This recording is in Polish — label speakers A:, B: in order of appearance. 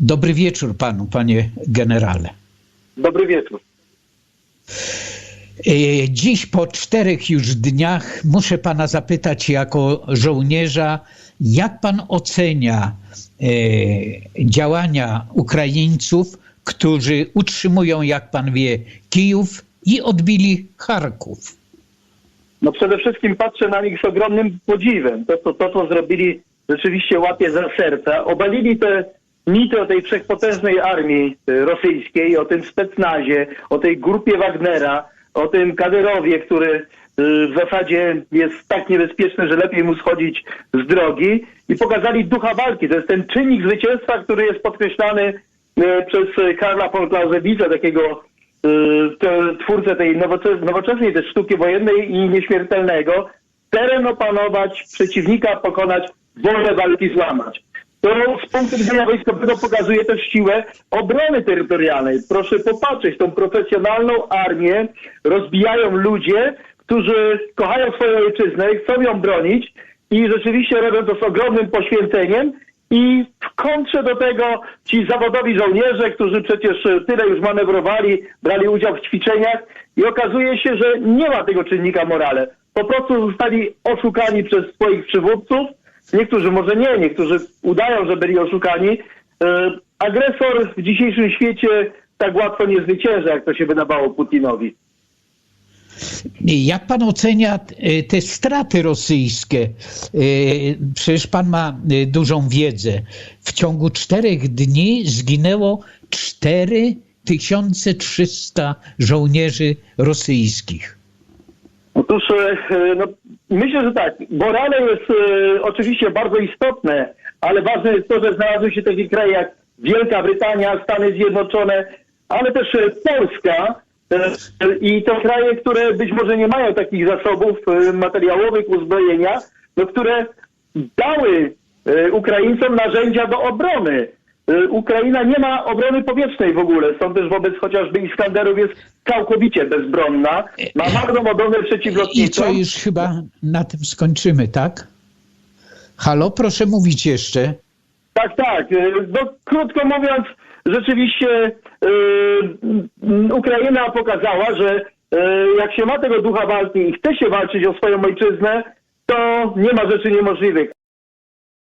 A: Dobry wieczór panu, panie generale.
B: Dobry wieczór.
A: E, Dziś po czterech już dniach muszę pana zapytać jako żołnierza, jak pan ocenia e, działania Ukraińców, którzy utrzymują, jak pan wie, Kijów i odbili Charków?
B: No przede wszystkim patrzę na nich z ogromnym podziwem. To, to, to co zrobili, rzeczywiście łapie za serca. Obalili te mity o tej wszechpotężnej armii y, rosyjskiej, o tym specnazie, o tej grupie Wagnera, o tym Kadyrowie, który y, w zasadzie jest tak niebezpieczny, że lepiej mu schodzić z drogi i pokazali ducha walki. To jest ten czynnik zwycięstwa, który jest podkreślany y, przez Karla von Clausewitza, takiego twórcę tej nowoczes- nowoczesnej też sztuki wojennej i nieśmiertelnego, teren opanować, przeciwnika pokonać, wolę walki złamać. To z punktu widzenia wojskowego pokazuje też siłę obrony terytorialnej. Proszę popatrzeć, tą profesjonalną armię rozbijają ludzie, którzy kochają swoją ojczyznę, chcą ją bronić i rzeczywiście robią to z ogromnym poświęceniem i w kontrze do tego ci zawodowi żołnierze, którzy przecież tyle już manewrowali, brali udział w ćwiczeniach i okazuje się, że nie ma tego czynnika morale. Po prostu zostali oszukani przez swoich przywódców. Niektórzy może nie, niektórzy udają, że byli oszukani. E, Agresor w dzisiejszym świecie tak łatwo nie zwycięża, jak to się wydawało Putinowi.
A: Jak pan ocenia e, te straty rosyjskie? E, Przecież pan ma dużą wiedzę. W ciągu czterech dni zginęło 4300 żołnierzy rosyjskich.
B: Otóż no, myślę, że tak. Morale jest e, oczywiście bardzo istotne, ale ważne jest to, że znalazły się takie kraje jak Wielka Brytania, Stany Zjednoczone, ale też e, Polska e, i to kraje, które być może nie mają takich zasobów e, materiałowych, uzbrojenia, no, które dały e, Ukraińcom narzędzia do obrony. E, Ukraina nie ma obrony powietrznej w ogóle, stąd też wobec chociażby Iskanderów jest całkowicie bezbronna. Ma marną obronę
A: I
B: przeciwlotniczą.
A: co, już chyba na tym skończymy, tak? Halo, proszę mówić jeszcze.
B: Tak, tak. E, No, krótko mówiąc, rzeczywiście m, Ukraina pokazała, że e, jak się ma tego ducha walki i chce się walczyć o swoją ojczyznę, to nie ma rzeczy niemożliwych.